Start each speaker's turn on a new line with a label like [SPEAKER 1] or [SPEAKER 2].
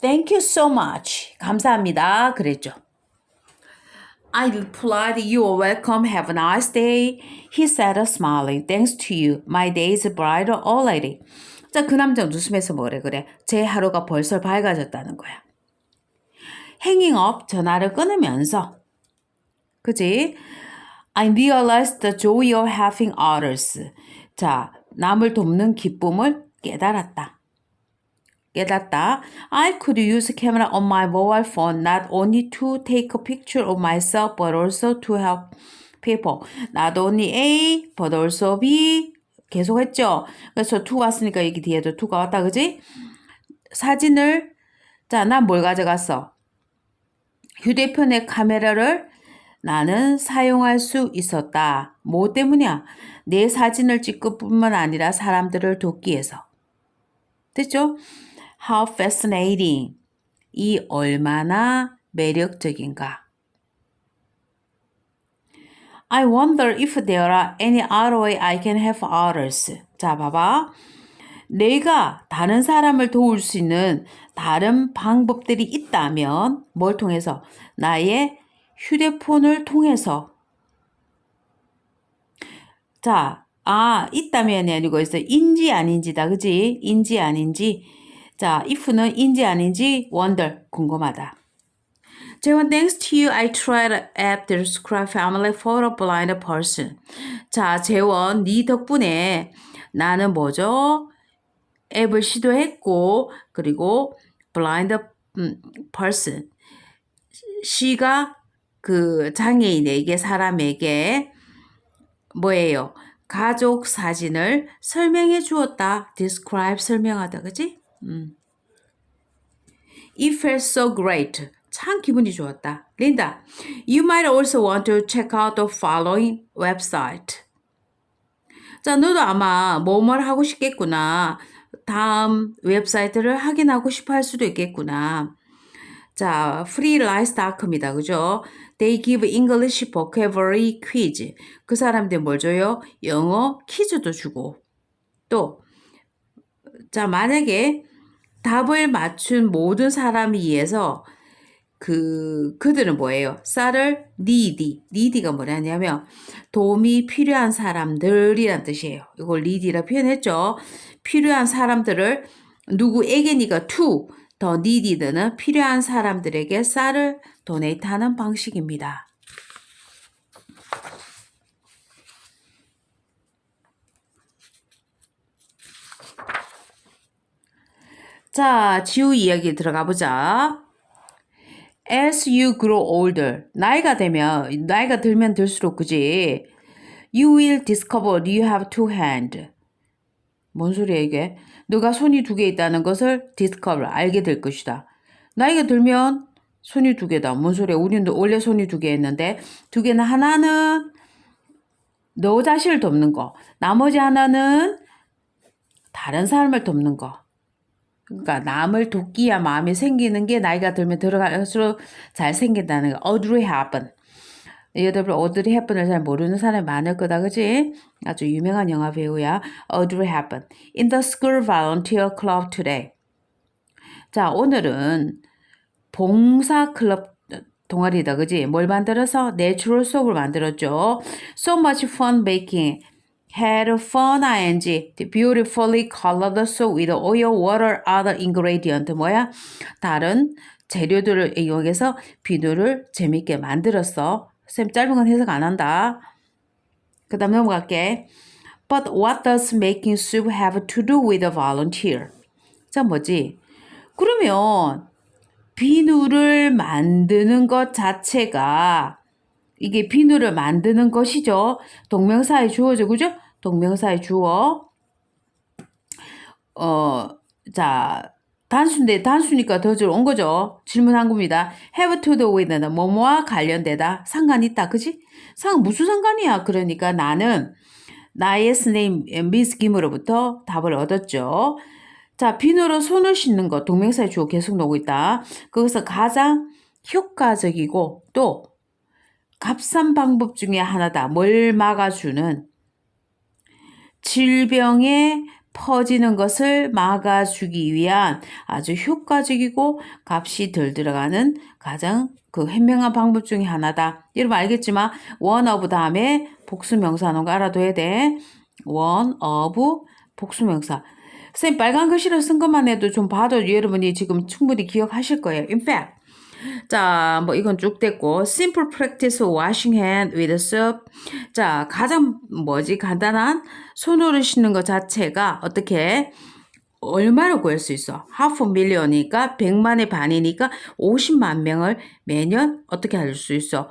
[SPEAKER 1] Thank you so much. 감사합니다. 그랬죠. I replied, You are welcome. Have a nice day. He said, smiling. Thanks to you. My day is brighter already. 자, 그 남자 웃으면서 뭐래 그래. 제 하루가 벌써 밝아졌다는 거야. Hanging up 전화를 끊으면서 그지? I realized the joy of having others. 자, 남을 돕는 기쁨을 깨달았다. 깨닫다. I could use camera on my mobile phone not only to take a picture of myself but also to help people. Not only A but also B 계속 했죠. 그래서 to 왔으니까 여기 뒤에도 to가 왔다 그지? 사진을 자, 난 뭘 가져갔어? 휴대폰의 카메라를 나는 사용할 수 있었다. 뭐 때문이야? 내 사진을 찍을 뿐만 아니라 사람들을 돕기 위해서. 됐죠? How fascinating. 이 얼마나 매력적인가. I wonder if there are any other way I can help others. 자, 봐봐. 내가 다른 사람을 도울 수 있는 다른 방법들이 있다면 뭘 통해서? 나의 휴대폰을 통해서. 자, 아, 있다면이 아니고 있어. 인지 아닌지다. 그지? 인지 아닌지. 자, if는 인지 아닌지 wonder 궁금하다. 재원, thanks to you, I tried app to describe family for a blind person. 자, 재원, 네 덕분에 나는 뭐죠? 앱을 시도했고, 그리고 blind 음, person. 시가 그 장애인에게, 사람에게 뭐예요? 가족 사진을 설명해 주었다. describe 설명하다. 그지? 음. It felt so great. 참 기분이 좋았다. 린다, you might also want to check out the following website. 자, 너도 아마 뭐뭘 하고 싶겠구나. 다음 웹사이트를 확인하고 싶어 할 수도 있겠구나. 자, freelance.com이다. 그죠? They give English vocabulary quiz. 그 사람들 뭘 줘요? 영어 퀴즈도 주고. 또, 자, 만약에 답을 맞춘 모든 사람에 의해서 그 그들은 뭐예요? 쌀을 needy, needy가 뭐냐면 도움이 필요한 사람들이란 뜻이에요. 이걸 needy라 표현했죠. 필요한 사람들을 누구에게니까 to 더 needed는 필요한 사람들에게 쌀을 도네이트하는 방식입니다. 자, 지우 이야기 들어가 보자. As you grow older, 나이가 되면, 나이가 들면 들수록 그지? You will discover you have two hands. 뭔 소리야 이게? 너가 손이 두 개 있다는 것을 discover, 알게 될 것이다. 나이가 들면 손이 두 개다. 뭔 소리야? 우리는 원래 손이 두 개였는데 두 개는 하나는 너 자신을 돕는 거, 나머지 하나는 다른 사람을 돕는 거. 그러니까 남을 돕기야 마음이 생기는 게 나이가 들면 들어갈수록 잘 생긴다는 거. Audrey Hepburn. 여러분 오드리 헵번을 잘 모르는 사람이 많을 거다, 그지? 아주 유명한 영화 배우야. Audrey Hepburn. In the school volunteer club today. 자, 오늘은 봉사 클럽 동아리다, 그지? 뭘 만들어서? 내추럴 수업을 만들었죠. So much fun baking. Had fun ing beautifully colored soap with oil, water, other ingredient 뭐야? 다른 재료들을 이용해서 비누를 재밌게 만들었어. 쌤 짧은 건 해석 안 한다. 그 다음 넘어갈게. But what does making soup have to do with a volunteer? 자 뭐지? 그러면 비누를 만드는 것 자체가 이게 비누를 만드는 것이죠. 동명사에 주어져, 그죠? 동명사에 주어. 어, 자, 단수인데 단수니까 더줄 온 거죠. 질문한 겁니다. have to do with는 뭐뭐와 관련되다. 상관 있다. 그지? 상 무슨 상관이야? 그러니까 나는 나의 스네임 미스 김으로부터 답을 얻었죠. 자, 비누로 손을 씻는 것 동명사에 주어 계속 나오고 있다. 거기서 가장 효과적이고 또 값싼 방법 중에 하나다. 뭘 막아주는 질병의 퍼지는 것을 막아주기 위한 아주 효과적이고 값이 덜 들어가는 가장 그 현명한 방법 중에 하나다. 여러분 알겠지만 of 다음에 복수명사는 거 알아둬야 돼. of 복수명사. 선생님 빨간 글씨로 쓴 것만 해도 좀 봐도 여러분이 지금 충분히 기억하실 거예요. In fact, 자, 뭐 이건 쭉 됐고 simple practice washing hand with soap. 자, 가장 뭐지 간단한 손으로 씻는 것 자체가 어떻게 얼마를 구할 수 있어? a million이니까 100만의 반이니까 50만 명을 매년 어떻게 할 수 있어?